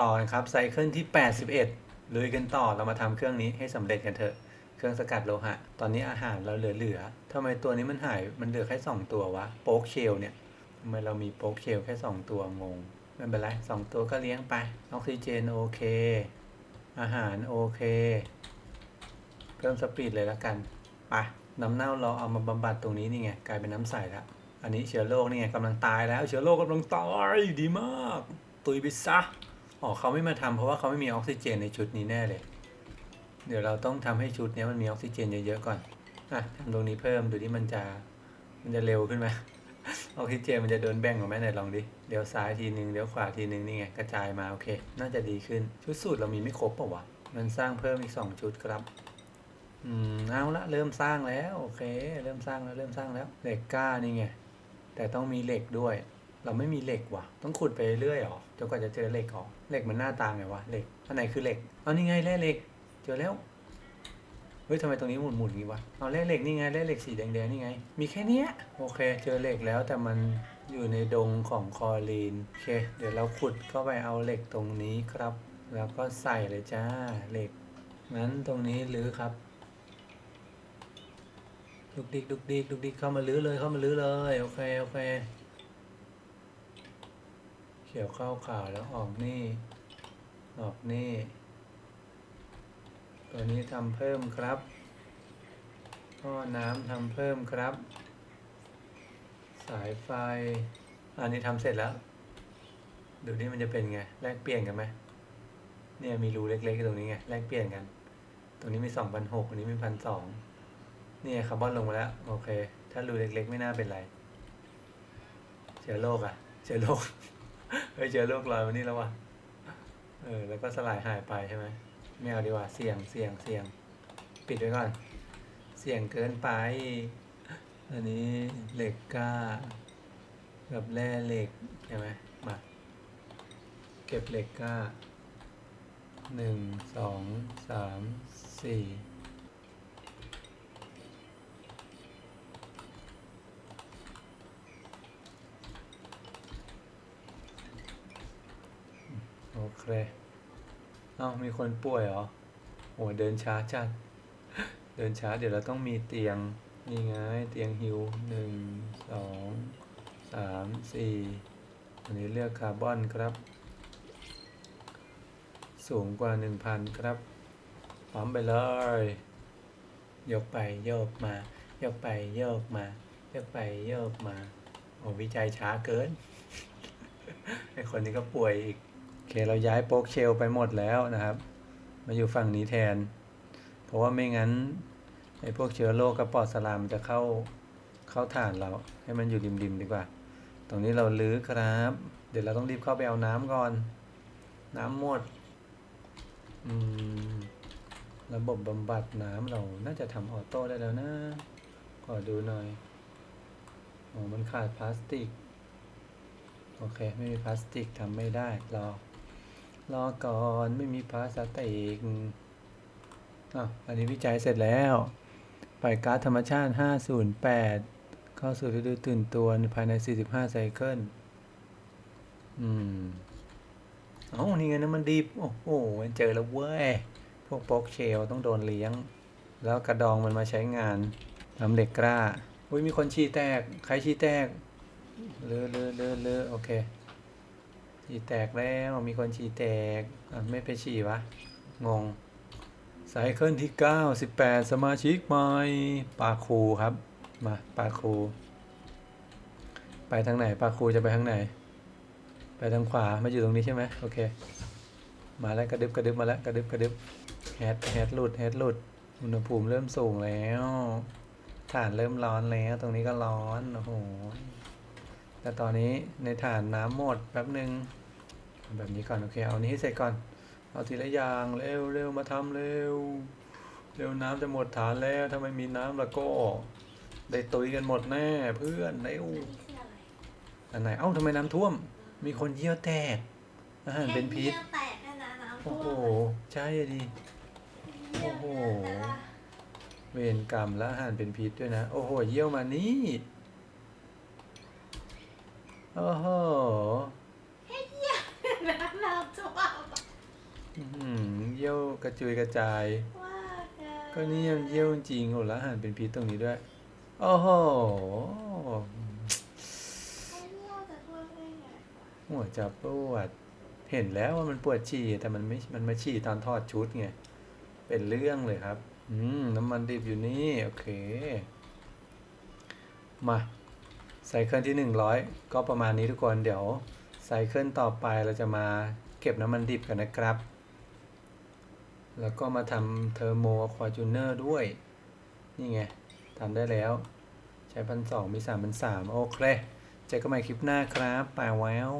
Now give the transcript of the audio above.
ต่อนครับไซเคิลที่ 81ลุยกันต่อเรามาทำเครื่องนี้ให้สำเร็จกันเถอะ เครื่องสกัดโลหะ ตอนนี้อาหารเราเหลือๆทำไมตัวนี้มันหายมันเหลือแค่ 2 ตัววะโป๊กเชลเนี่ยทำไมเรามีโป๊กเชลแค่ 2 ตัวงง ไม่เป็นไรสองตัวก็เลี้ยงไปออกซิเจนโอเค อาหารโอเค เพิ่มสปีดเลยละกันไปน้ำเน่าเราเอามาบำบัดตรงนี้นี่ไงกลายเป็นน้ำใสแล้วอันนี้เชื้อโรคนี่ไงกำลังตายแล้วเชื้อโรคกำลังตายดีมาก ตุยไปซะ อ๋อเขาไม่มาทำเพราะว่าเขาไม่มีออกซิเจนในชุดนี้แน่เลย เดี๋ยวเราต้องทำให้ชุดนี้มันมีออกซิเจนเยอะๆก่อนอะทำตรงนี้เพิ่มดูที่มันจะมันจะเร็วขึ้นไหมออกซิเจนมันจะโดนแบ่งออกไหมไหนลองดิเลี้ยวซ้ายทีหนึ่งเลี้ยวขวาทีหนึ่งนี่ไงกระจายมาโอเค น่าจะดีขึ้นชุดสูตรเรามีไม่ครบเปล่าวะมันสร้างเพิ่มอีกสองชุดครับอืมเอาละเริ่มสร้างแล้วโอเค เริ่มสร้างแล้วเริ่มสร้างแล้วเหล็กกล้านี่ไงแต่ต้องมีเหล็กด้วย เราไม่มีเหล็กว่ะ ต้องขุดไปเรื่อยหรอจนกว่าจะเจอเหล็กหรอเหล็กมันหน้าตาไงวะเหล็กอันไหนคือเหล็กเอานี่ไงแร่เหล็ก เจอแล้วเฮ้ยทำไมตรงนี้หมุนๆงี้วะเอาแร่เหล็กนี่ไงแร่เหล็กสีแดงๆนี่ไง มีแค่เนี้ยโอเค เจอเหล็กแล้วแต่มันอยู่ในดงของคอรีนโอเค เดี๋ยวเราขุดเข้าไปเอาเหล็กตรงนี้ครับ แล้วก็ใส่เลยจ้าเหล็กงั้นตรงนี้รื้อครับดุกดิกดุกดิกดุกดิกเข้ามาลื้อเลยเข้ามาลื้อเลยโอเคโอเค เขียวเข้าขาวแล้วออกนี่ออกนี่ ตัวนี้ทำเพิ่มครับท่อน้ำทำเพิ่มครับ สายไฟ อันนี้ทำเสร็จแล้ว ดูนี่มันจะเป็นไง แลกเปลี่ยนกันไหมเนี่ยมีรูเล็กๆตรงนี้ไง แลกเปลี่ยนกัน ตรงนี้มีสองพันหกอันนี้มีพันสองนี่ยคาร์บอนลงมาแล้ว โอเค ถ้ารูเล็กๆ ไม่น่าเป็นไร เชื้อโรคอะเชื้อโรค เฮ้ยเชื้อโรคลอยมานี่แล้ววะเออแล้วก็สลายหายไปใช่ไหมไม่เอาดีกว่าเสี่ยงเสี่ยงเสี่ยงปิดไว้ก่อน เสี่ยงเกินไป อันนี้เหล็กกล้ากับแร่เหล็กใช่ไหมมาเก็บเหล็กกล้าหนึ่งสองสามสี่ โอเคเอ้ามีคนป่วยเหรอโอ้เดินช้าจัด เดินช้าเดี๋ยวเราต้องมีเตียง นี่ไง เตียงฮิวหนึ่งสองสามสี่อันนี้เลือกคาร์บอนครับ สูงกว่าหนึ่งพันครับ พร้อมไปเลย ยกไปโยกมา ยกไปโยกมา ยกไปโยกมา โอ้วิจัยช้าเกิน ไอคนนี้ก็ป่วยอีก เคเราย้ายโป๊กเชลไปหมดแล้วนะครับ มาอยู่ฝั่งนี้แทน เพราะว่าไม่งั้นไอ้พวกเชื้อโรคกระปอดสลามมันจะเข้าเข้าฐานเราให้มันอยู่ริมๆดีกว่า ตรงนี้เราลื้อครับ เดี๋ยวเราต้องรีบเข้าไปเอาน้ำก่อน น้ำหมดอืมระบบบำบัดน้ำเราน่าจะทำออโต้ได้แล้วนะขอดูหน่อยอ๋อมันขาดพลาสติก โอเค ไม่มีพลาสติกทำไม่ได้รอ รอก่อนไม่มีพลาสติกอะอันนี้วิจัยเสร็จแล้วปล่อยก๊าซธรรมชาติ 508 เข้าสู่ฤดูตื่นตัวภายใน 45 ไซเคิล อืมอ้านี่ไงน้ำมันดิบโอ้โหเจอแล้วเว้ย พวกโป๊กเชลต้องโดนเลี้ยง แล้วกระดองมันมาใช้งานทำเหล็กกล้า อุ้ยมีคนชี้แตก ใครชี้แตก เลอะเลอะเลอะเลอะโอเค ฉี่แตกแล้วมีคนฉี่แตกไม่ไปฉี่วะ งงไซเคิลที่9 18สมาชิกใหม่ปาครูครับ มาปาครู ไปทางไหนปาครูจะไปทางไหน ไปทางขวามาอยู่ตรงนี้ใช่ไหมโอเค มาแล้วกระดึบกระดึบมาแล้วกระดึบกระดึบแฮดแฮดหลุดแฮดหลุดอุณหภูมิเริ่มสูงแล้ว ฐานเริ่มร้อนแล้ว ตรงนี้ก็ร้อน โอ้โห แต่ตอนนี้ในฐานน้ำหมดแป๊บหนึ่งเอาแบบนี้ก่อน โอเค เอานี้ให้เสร็จก่อน เอาทีละอย่างเร็วเร็วมาทำเร็ว เร็วน้ำจะหมดฐานแล้วถ้าไม่มีน้ำแล้วก็ ได้ตุยกันหมดแน่เพื่อนเร็วนี่คืออะไรอันไหน เอ้าทำไมน้ำท่วม มีคนเยี่ยวแตกอาหารเป็นพิษแค่แตกแค่นั้นน้ำท่โอ้วโหมใช่อะดิโอ้โห เวรกรรมและอาหารเป็นพิษด้วยนะ โอ้โห เยี่ยวมานี่ โอ้โหน้ำน้ำท่วมกระจุยกระจาย ว่ากันก็นี่มันเยี่ยวจริงโอ้แล้วอาหารเป็นพิษตรงนี้ด้วย โอ้โหไอ้เราจะช่วยได้ไงวะหัวจะปวด เห็นแล้วว่ามันปวดฉี่แต่มันไม่ มันมาฉี่ตอนทอดชุดไง เป็นเรื่องเลยครับ อืม น้ำมันดิบอยู่นี่ โอเค มา ไซเคิลที่หนึ่งร้อยก็ประมาณนี้ทุกคนเดี๋ยวไซเคิลต่อไปเราจะมาเก็บน้ำมันดิบกันนะครับ แล้วก็มาทำเทอร์โมควาจูเนอร์ด้วย นี่ไงทำได้แล้ว ใช้พันสองมีสามพันสามโอเค เจอกันใหม่คลิปหน้าครับป่าแวว